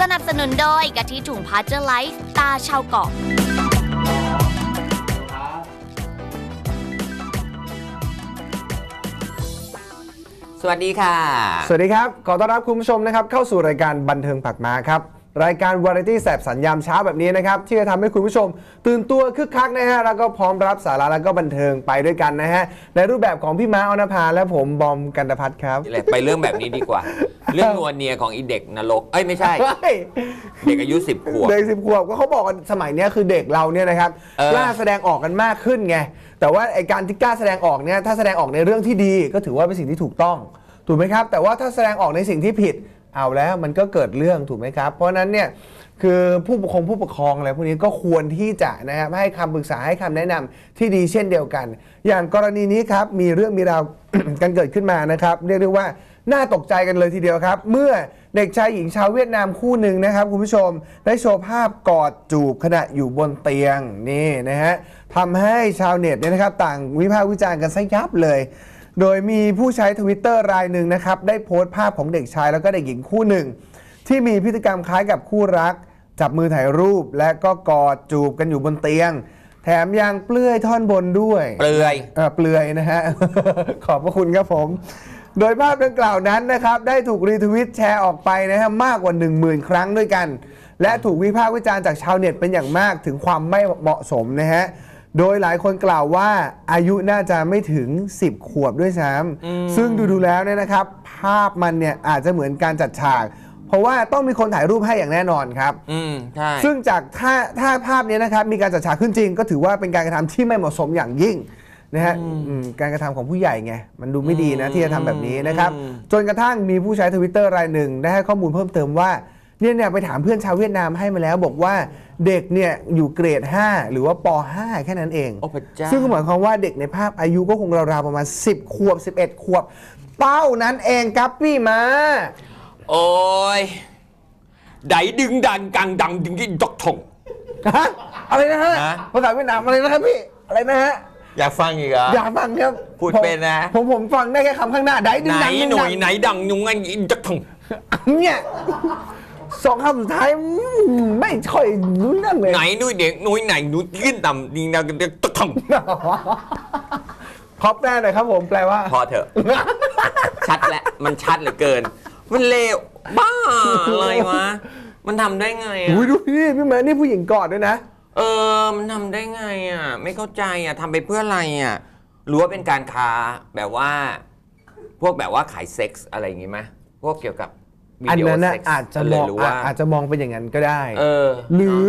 สนับสนุนโดยกะทิถุงพาเจอร์ไลฟ์ตาชาวเกาะสวัสดีค่ะ สวัสดีครับ ขอต้อนรับคุณผู้ชมนะครับเข้าสู่รายการบันเทิงผักมาครับ รายการวาไรตี้แสบสัญญามเช้าแบบนี้นะครับ ที่จะทำให้คุณผู้ชม ตื่นตัวคึกคักนะฮะแล้วก็พร้อมรับสาระแล้วก็บันเทิงไปด้วยกันนะฮะในรูปแบบของพี่ม้าออนภาและผมบอมกันตพัฒน์ครับ ไปเรื่องแบบนี้ดีกว่า เรื่องนวลเนียของอีเด็กนรก เอ้ยไม่ใช่เฮ้ยเด็กอายุสิบขวบ เด็กสิบขวบก็เขาบอกกันสมัยเนี้ยคือเด็กเราเนี่ยนะครับเออ กล้าแสดงออกกันมากขึ้นไงแต่ว่าไอการที่กล้าแสดงออกเนี่ยถ้าแสดงออกในเรื่องที่ดีก็ถือว่าเป็นสิ่งที่ถูกต้อง ถูกไหมครับ แต่ว่าถ้าแสดงออกในสิ่งที่ผิดเอาแล้วมันก็เกิดเรื่องถูกไหมครับ เพราะฉะนั้นเนี่ยคือผู้ปกครองผู้ปกครองอะไรพวกนี้ก็ควรที่จะนะครับให้คำปรึกษาให้คำแนะนำที่ดีเช่นเดียวกัน อย่างกรณีนี้ครับมีเรื่องมีราว กันเกิดขึ้นมานะครับ เรียกได้ว่า น่าตกใจกันเลยทีเดียวครับ เมื่อเด็กชายหญิงชาวเวียดนามคู่หนึ่งนะครับคุณผู้ชมได้โชว์ภาพกอดจูบขณะอยู่บนเตียงนี่นะฮะทำให้ชาวเน็ตเนี่ยนะครับ ต่างวิพากษ์วิจารณ์กันซะยับเลย โดยมีผู้ใช้ทวิตเตอร์รายหนึ่งนะครับ ได้โพสต์ภาพของเด็กชายแล้วก็เด็กหญิงคู่หนึ่ง ที่มีพฤติกรรมคล้ายกับคู่รัก จับมือถ่ายรูปและก็กอดจูบกันอยู่บนเตียงแถมยังเปลื้อยท่อนบนด้วย เปลือยเอ่อเปลือยนะฮะ ขอบพระคุณครับผม โดยภาพดังกล่าวนั้นนะครับ ได้ถูกรีทวิตแชร์ออกไปนะฮะมากกว่า 1 0,000 ครั้งด้วยกัน และถูกวิพากษ์วิจารณ์จากชาวเน็ตเป็นอย่างมากถึงความไม่เหมาะสมนะฮะโดยหลายคนกล่าวว่าอายุน่าจะไม่ถึง 10 ขวบด้วยซ้ำซึ่งดูดูๆแล้วเนี่ยนะครับ ภาพมันเนี่ยอาจจะเหมือนการจัดฉาก เพราะว่าต้องมีคนถ่ายรูปให้อย่างแน่นอนครับ อืมใช่ซึ่งจากถ้าถ้าภาพนี้นะครับมีการจัดฉากขึ้นจริง ก็ถือว่าเป็นการกระทำที่ไม่เหมาะสมอย่างยิ่ง นะฮะอืมการกระทำของผู้ใหญ่ไง มันดูไม่ดีนะที่จะทำแบบนี้นะครับ จนกระทั่งมีผู้ใช้ทวิตเตอร์รายหนึ่งได้ให้ข้อมูลเพิ่มเติมว่าเนี่ยเนี่ยไปถามเพื่อนชาวเวียดนามให้มาแล้ว บอกว่าเด็กเนี่ยอยู่เกรด 5 หรือว่าป .5 แค่นั้นเองโอ้พระเจ้าซึ่งก็หมายความว่าเด็กในภาพอายุก็คงราวๆประมาณ 10 ขวบ 11 ขวบ เป้านั้นเองครับพี่มา โอ้ยไดดึงดังกังดังดึงกินดอกถงฮะอะไรนะฮะฮะภาษาเวียดนามอะไรนะครับพี่ อะไรนะฮะ อยากฟังอีกเหรออยากฟังครับพูดผมเป็นนะ ผมผมฟังได้แค่คำข้างหน้าได้ดึงไหนดังดึงหน่ดัวยงไหนดังยุงอันอินดอกถงเนี่ยสองคำสุดท้ายอืมไม่ค่อยรู้เรื่องเลยไหนด้วยเด็กหน่วยไหนหนุ่ยขึ้นต่ำดิงดังกันดอกถงครอบแปลหน่อยครับผมแปลว่า พอเถอะ ชัดแล้วมันชัดเหลือเกิน มันเลวบ้าอะไรวะมันทำได้ไงอะ อุ้ยดูนี่พี่แมนนี่ผู้หญิงกอดด้วยนะ เออ มันทำได้ไงอะ ไม่เข้าใจอะทำไปเพื่ออะไรอะหรือว่าเป็นการค้าแบบว่า พวกแบบว่าขายเซ็กส์อะไรอย่างงี้ไหมพวกเกี่ยวกับวิอันดีโอนั้นน่ะเซ็กส์อาจจะเลมยองรู้ว่าอะอาจจะมองเป็นอย่างนั้นก็ได้ เออหรือ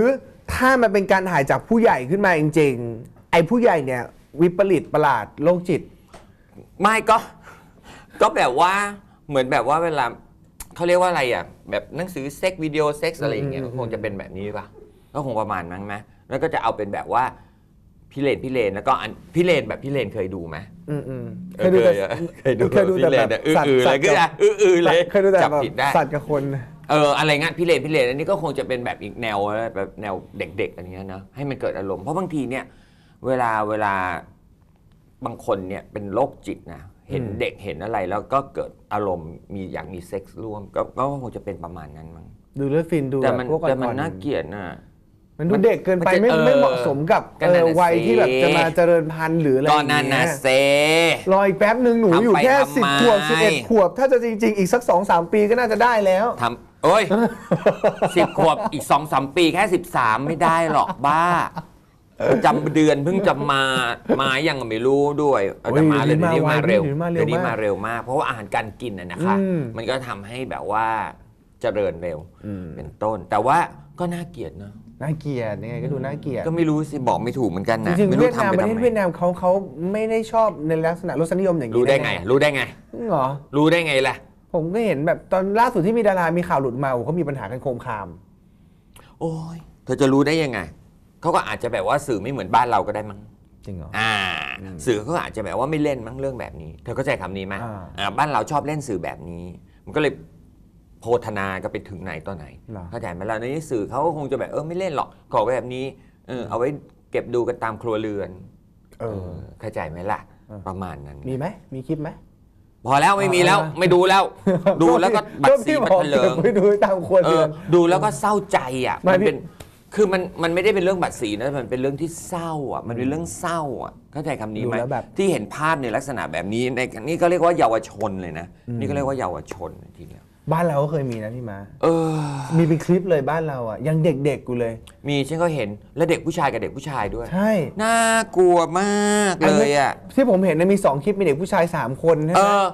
ถ้ามันเป็นการถ่ายจากผู้ใหญ่ขึ้นมาจริงๆ ไอ้ผู้ใหญ่เนี่ยวิปริตประหลาดโรคจิต ไม่ก็ ก็แบบว่าเหมือนแบบว่าเวลาเขาเรียกว่าอะไรอะ แบบหนังสือเซ็กวิดีโอเซ็กอะไรอย่างเงี้ยอืม คงจะเป็นแบบนี้ป่ะ ก็คงประมาณนั้นไหมแล้วก็จะเอาเป็นแบบว่าพี่เลนพี่เลนแล้วก็อันพี่เลนแบบพี่เลนเคยดูไหมอืมอืมเออเคยอะเคยดูเคยดูแต่พี่เลแบนบอะอื้อสัตอืว์อเลยก็สัจะตว์อื้ออือเลยเคยดูแต่จับแบบผิดได้สัตว์กับคนเอออะไรงั้นพี่เลนพี่เลนอันนี้ก็คงจะเป็นแบบอีกแนวแบบแนวเด็กๆอะไรเงี้ยนะให้มันเกิดอารมณ์เพราะบางทีเนี่ย เวลาเวลาบางคนเนี่ยเป็นโรคจิตนะเห็นอืมเด็กเห็นอะไรแล้วก็เกิดอารมณ์มีอยากมีเซ็กส์ร่วมก็ก็คงจะเป็นประมาณนั้นมั้งดูเลือดฟินดูแต่มันบบพวกแต่มันอ่อๆน่าเกลียดน่ะ มันดูเด็กเกินไปมันจะไม่เออไม่เหมาะสมกับก็เอนั่นอน่ะวัยสิ ที่แบบจะมาเจริญพันธุ์หรืออะไรก็อย่างนั่นเงี้นะยเซ รออีกแป๊บหนึ่งหนูทำอยู่ไปแค่ทำสิบไมขวบสิบเอ็ดขวบ ถ้าจะจริง ๆ อีกสักสองสามปีก็น่าจะได้แล้ว ทำโอ้ย สิบขวบอีกสองสามปีแค่สิบสามไม่ได้หรอกบ้าจำเดือนเพิ่งจะมามายังไม่รู้ด้วยเออแต่มาเลยโอ้เดี๋ยวยนี้มาเดี๋เร็ยววนี้มาเร็วเดี๋ยวนี้มากมาเร็วมาก เพราะว่าอาหารการกินน่ะนะคะ อืม มันก็ทำให้แบบว่าเจริญเร็วเป็นต้น แต่ว่าก็น่าเกลียดนะ น่าเกลียดยังไงก็ดูน่าเกลียดก็ไม่รู้สิบอกไม่ถูกเหมือนกันจนะริงไม่ๆรู้เวียดนามทำไปประเททำศไมเวียดนามเขาเขาไม่ได้ชอบในลักษณะรสนิยมอย่างนี้รู้ได้ไงนะรู้ได้ไง จริงเหรอรู้ได้ไงล่ะ ผมก็เห็นแบบตอนล่าสุดที่มีดารามีข่าวหลุดมาโอ้เขามีปัญหากันโคมคาม โอ้ยเธอจะรู้ได้ยังไงเขาก็อาจจะแบบว่าสื่อไม่เหมือนบ้านเราก็ได้มั้งจริงเหรอ อ่า สื่อเขาอาจจะแบบว่าไม่เล่นมั้งเรื่องแบบนี้ เธอเข้าใจคำนี้ไหมอ่า อ่าบ้านเราชอบเล่นสื่อแบบนี้ มันก็เลย โพธนาก็ไปถึงไหนต่อไหนเหรอ เข้าใจไหมล่ะในนี้สื่อเขาก็คงจะแบบเออไม่เล่นหรอกขอไว้แบบนี้เออเอาไว้เก็บดูกันตามครัวเรือนเออ เข้าใจไหมล่ะ เออ ประมาณนั้น มีไหมมีคลิปไหม พอแล้วไม่มีแล้วไม่ดูแล้ว ดูแล้วก็บัตรสีบัตรเถลิง ไม่ดูตามควรเอเรืออน ดูแล้วก็เศร้าใจอะไม่มันพี่ เป็นคือมันมันไม่ได้เป็นเรื่องบัตรสีนะมันเป็นเรื่องที่เศร้าอะมันเป็นเรื่องเศร้าอะเข้าใจคำนี้ไหมดูแล้วแบบ ที่เห็นภาพในลักษณะแบบนี้ในนี่ก็เรียกว่าเยาวชนเลยนะนี่ก็เรียกว่าเยาวชนทีเดียว บ้านเราก็เคยมีนะพี่มาเออ มีเป็นคลิปเลยบ้านเราอะยังเด็กๆกูเลย มีฉันก็เห็นแล้วเด็กผู้ชายกับเด็กผู้ชายด้วยใช่ น่ากลัวมากเลยอะที่ผมเห็นเนยมีสองคลิปมีเด็กผู้ชายสามคนใช่เอไหมอ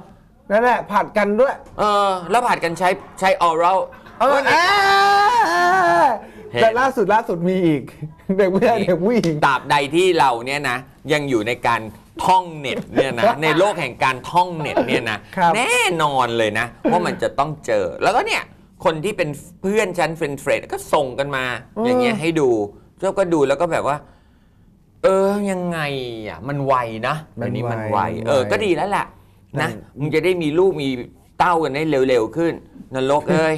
นั่นแหละผัดกันด้วยเออ แล้วผัดกันใช้ใช้ออรัล เออเอ้ยเห็น แต่ล่าสุดล่าสุดมีอีก เด็กผู้ชายเด็กผู้หญิง ตราบใดที่เราเนี่ยนะ ยังอยู่ในการ ท่องเน็ตเนี่ยนะ ในโลกแห่งการท่องเน็ตเนี่ยนะครับแน่นอนเลยนะ ว่ามันจะต้องเจอ แล้วก็เนี่ย คนที่เป็นเพื่อนฉันเฟรนเฟรนก็ส่งกันมาอย่างเงี้ยให้ดูเจ้าก็ดูแล้วก็แบบว่า เออยังไงอะมันไวนะมันเดี๋ยวนี้มันไวไวมันไวเออ ก็ดีแล้วแหละนั่นะนมึงจะได้มีลูกมีเต้ากันได้เร็วๆขึ้นนรกเอ้ย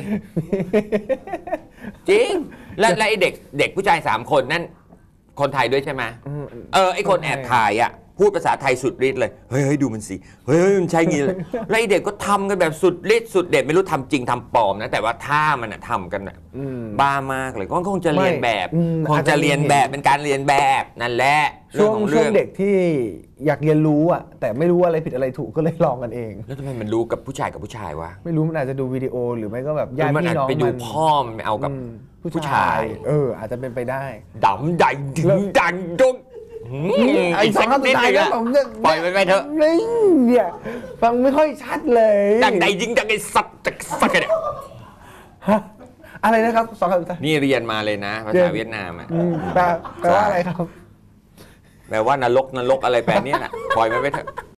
จริง แล้วแล้วไอ้เด็กเด็กผู้ชายสามคนนั่น คนไทยด้วยใช่ไหม อืม เออไอ้คนแอบถ่ายอะ พูดภาษาไทยสุดฤทธิ์เลยเฮ้ยเฮ้ยดูมันสิเฮ้ยเฮ้ยมันใช่งี้เลยแล้วไอ้เด็กก็ทำกันแบบสุดฤทธิ์สุดเด็ดไม่รู้ทำจริงทำปลอมนะแต่ว่าท่ามันอะทำกันอะอืม บ้ามากเลยก็คงจะเรียนแบบไม่อืมคงจะเรียนแบบเป็นการเรียนแบบนั่นแหละช่วงเรื่องของช่วเรื่องงเด็กที่อยากเรียนรู้อะ แต่ไม่รู้อะไรผิดอะไรถูกก็เลยลองกันเอง แล้วทำไมมันรู้กับผู้ชายกับผู้ชายวะไม่รู้มันอาจจะดูวิดีโอหรือไม่ก็แบบญาติมันพี่อาจน้องไปดูมันพ่อมันไปเอากับอืมผู้ชาย เออ อาจจะเป็นไปได้ ดำใหญ่ถึงดังจง ไอ้สองคำสุดท้ายนิก็ดนึงผมอะจะปล่อยมันไปเถอะนี่เนี่ยฟังไม่ค่อยชัดเลยดังใดยิงดังไอ้สัตว์จะสักกันเนี่ยฮะอะไรนะครับสองคำสุดท้ายนี่เรียนมาเลยนะภาเรียษานเวียดนามอะอืมแปลแปลว่าอะไรครับแปลว่านรกนรกอะไรแปลเนี่ยน่ะปล่อยมันไปเถอะ